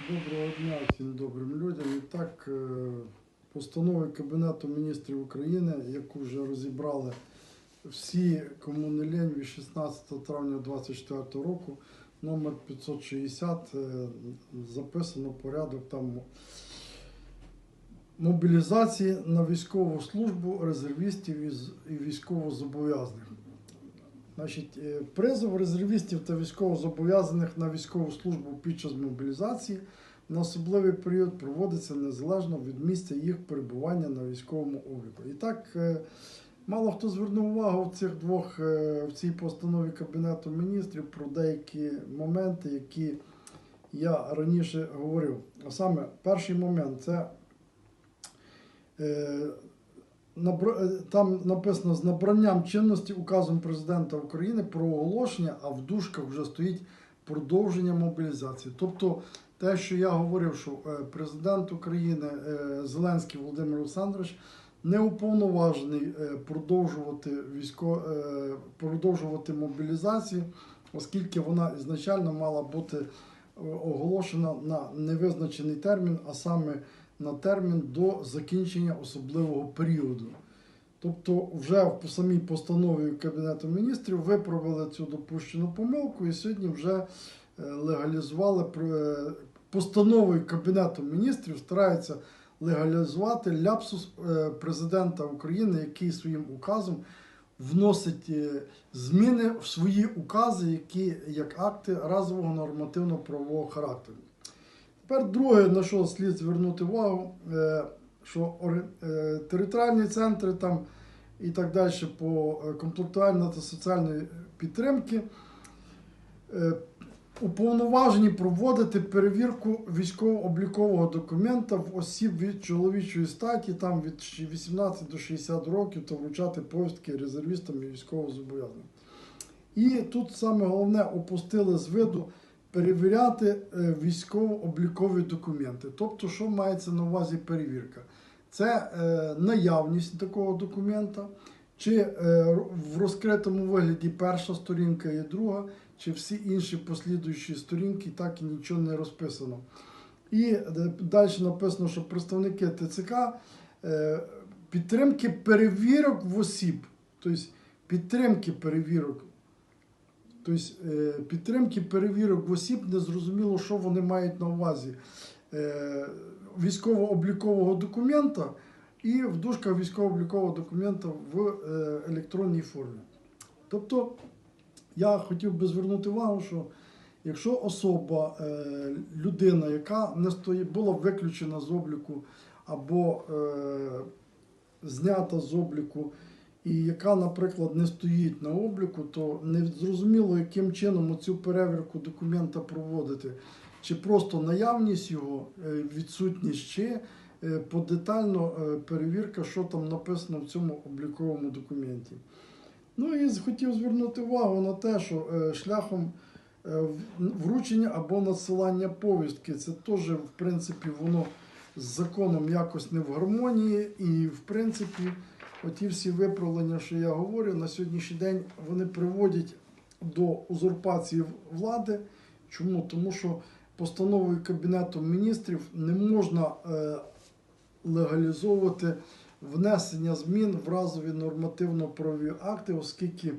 Доброго дня всім добрим людям. І так, е, постанови Кабінету міністрів України, яку вже розібрали всі, кому не від 16 травня 2024 року, номер 560, е, записано порядок там мобілізації на військову службу резервістів і військовозобов'язаних. Значить, е, призов резервістів та військовозобов'язаних на військову службу під час мобілізації на особливий період проводиться незалежно від місця їх перебування на військовому обліку. І так, е, мало хто звернув увагу в цих двох е, в цій постанові Кабінету міністрів про деякі моменти, які я раніше говорив. А саме перший момент це там написано з набранням чинності указом президента України про оголошення, а в дужках вже стоїть продовження мобілізації. Тобто те, що я говорив, що е, президент України е, Зеленський Володимир Олександрович не уповноважений е, продовжувати військо, е, продовжувати мобілізацію, оскільки вона ізначально мала бути е, оголошена на невизначений термін, а саме на термін до закінчення особливого періоду. Тобто, вже в самій постанові Кабінету міністрів виправили цю допущену помилку і сьогодні вже е, легалізували е, постановою Кабінету міністрів, стараються легалізувати ляпсус е, президента України, який своїм указом вносить зміни в свої укази, які як акти разового нормативно-правового характеру. Тепер друге, на що слід звернути увагу, е, що е, територіальні центри там і так далі по е, та соціальної підтримки уповноважені проводити перевірку військово-облікового документа в осіб від чоловічої статі, там від 18 до 60 років, та вручати повістки резервістам і військовозобов'язаним. І тут саме головне опустили з виду перевіряти е, військово-облікові документи. Тобто, що мається на увазі перевірка? Це е, наявність такого документа, чи е, в розкритому вигляді перша сторінка і друга, чи всі інші послідуючі сторінки, так і нічого не розписано. І далі написано, що представники ТЦК підтримки перевірок в осіб, тобто підтримки перевірок Тобто е, підтримки перевірок осіб не зрозуміло, що вони мають на увазі Е, військово-облікового документа і в дужках військово-облікового документа в е, електронній формі. Тобто я хотів би звернути увагу, що якщо особа, людина, яка не стоїть, була виключена з обліку або знята з обліку, і яка, наприклад, не стоїть на обліку, то не зрозуміло, яким чином цю перевірку документа проводити. Чи просто наявність його, е, відсутність, чи е, подетально е, перевірка, що там написано в цьому обліковому документі. Ну і хотів звернути увагу на те, що шляхом вручення або надсилання повістки, це теж, в принципі, воно з законом якось не в гармонії, і, в принципі, оті всі виправлення, що я говорю, на сьогоднішній день вони приводять до узурпації влади. Чому? Тому що постановою Кабінету міністрів не можна е, легалізовувати внесення змін в разові нормативно-правові акти, оскільки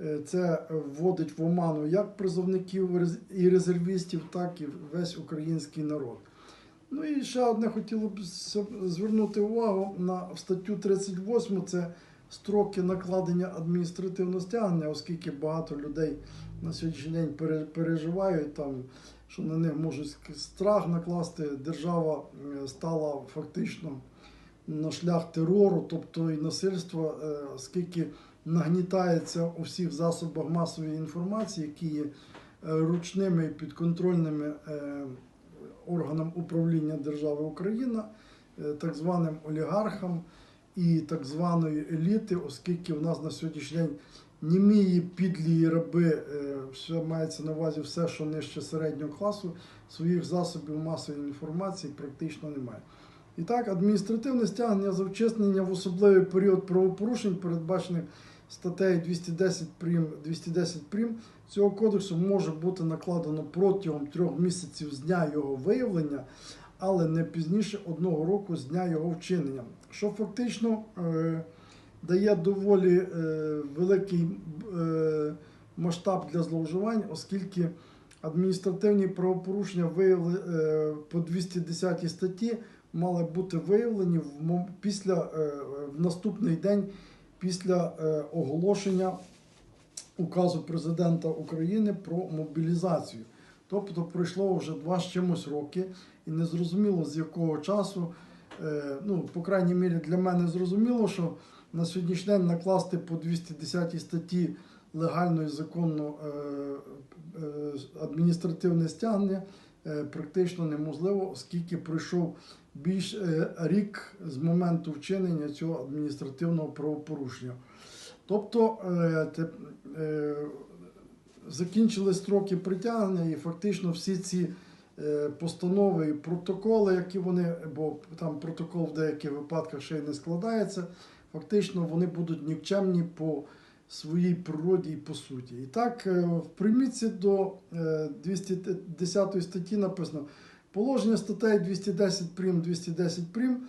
е, це вводить в оману як призовників і резервістів, так і весь український народ. Ну і ще одне хотіло б звернути увагу на статтю 38, це строки накладення адміністративного стягнення, оскільки багато людей на сьогоднішній день переживають там, що на них можуть страх накласти. Держава е, стала фактично на шлях терору, тобто і насильства, е, оскільки нагнітається у всіх засобах масової інформації, які є е, ручними і підконтрольними е, органам управління держави Україна, е, так званим олігархам і так званої еліти, оскільки в нас на сьогоднішній день німії підлі раби, е, все мається на увазі все, що нижче середнього класу, своїх засобів масової інформації практично немає. І так, адміністративне стягнення за вчинення в особливий період правопорушень, передбачених статтею 210 прим, 210 прим цього кодексу може бути накладено протягом трьох місяців з дня його виявлення, але не пізніше одного року з дня його вчинення, що фактично е, дає доволі е, великий е, масштаб для зловживань, оскільки адміністративні правопорушення виявли е, по 210 статті мали бути виявлені в після е, в наступний день після е, оголошення указу президента України про мобілізацію. Тобто пройшло вже два з чимось роки, і незрозуміло з якого часу. е, Ну, по крайній мірі, для мене зрозуміло, що на сьогоднішній день накласти по 210 статті легально і законно е, адміністративне стягнення практично неможливо, оскільки пройшов більш е, рік з моменту вчинення цього адміністративного правопорушення. Тобто е, е, закінчили строки притягнення і фактично всі ці е, постанови і протоколи, які вони, бо там протокол в деяких випадках ще й не складається, фактично вони будуть нікчемні по своїй природі і по суті. І так, е, в примітці до е, 210 статті написано положення статей 210 прим, 210 прим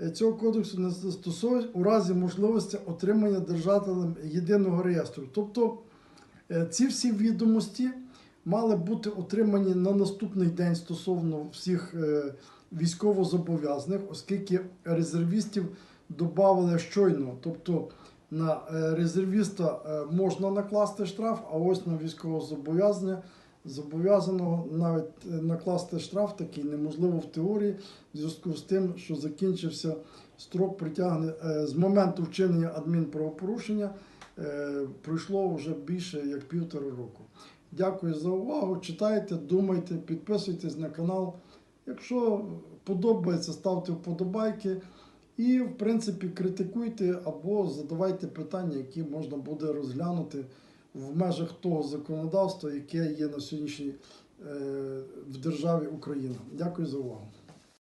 е, цього кодексу не застосовують у разі можливості отримання держателем єдиного реєстру. Тобто е, ці всі відомості мали бути отримані на наступний день стосовно всіх е, військовозобов'язаних, оскільки резервістів додали щойно. Тобто на е, резервіста е, можна накласти штраф, а ось на військовозобов'язання зобов'язаного навіть е, накласти штраф такий неможливо в теорії, в зв'язку з тим, що закінчився строк притягнення з моменту вчинення адмінправопорушення. Пройшло вже більше як півтора року. Дякую за увагу. Читайте, думайте, підписуйтесь на канал. Якщо подобається, ставте вподобайки. І, в принципі, критикуйте або задавайте питання, які можна буде розглянути в межах того законодавства, яке є на сьогоднішній е, в державі Україна. Дякую за увагу.